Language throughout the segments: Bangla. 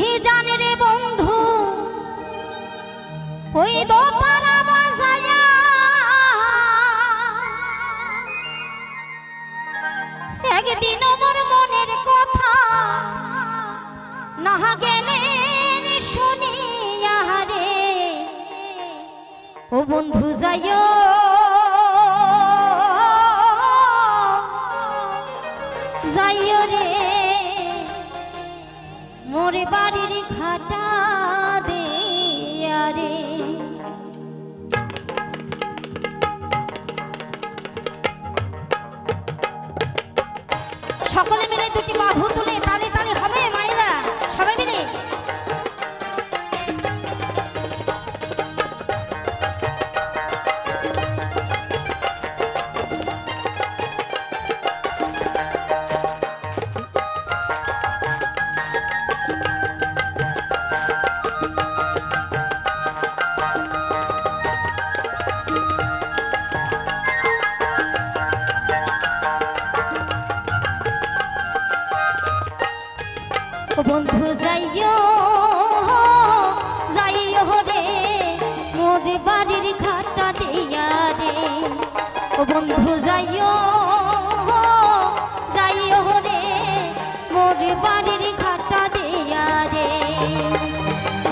হে জানে রে বন্ধু ওই দোতারা বাজায়া একদিন মনের কথা না শুনিয়া রে। ও বন্ধু মোরে বন্ধু, যাইও যাইও রে। মোর বাড়ির ঘাটা দিয়া রে। বন্ধু, যাইও যাইও রে। মোর বাড়ির ঘাটা দিয়া রে।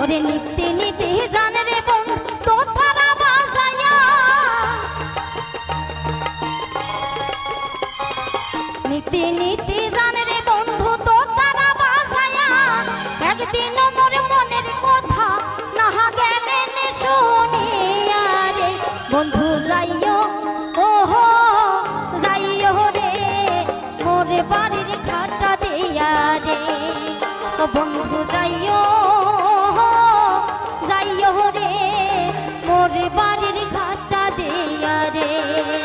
ওরে নিত্যে নিতে জান রে বন্ধু তো তারা বাজায়া নিতে নিতে রে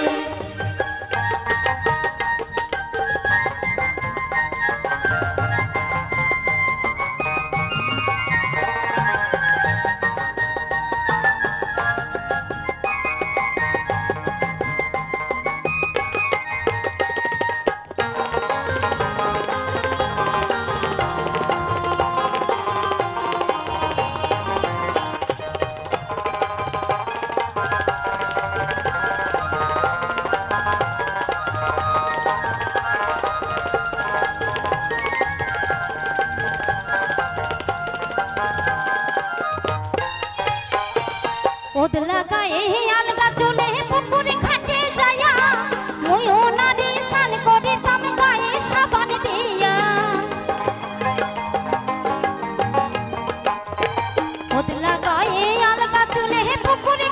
ওদলা গায়ে আলগা চলে পুকুরে ঘাটে যায়া ময়ো নারী স্নান করে তাম গায়ে সাবান দিয়া ওদলা গায়ে আলগা চলে পুকুরে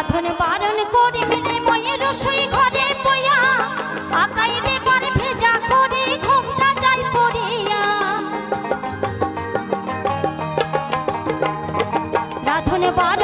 রাধন বারণ করে মেনে ময়ের রসই ঘরে পয়া। আকাই দেবার ভেজা করে ঘুমটা যাই পড়িয়া। রাধন বারণ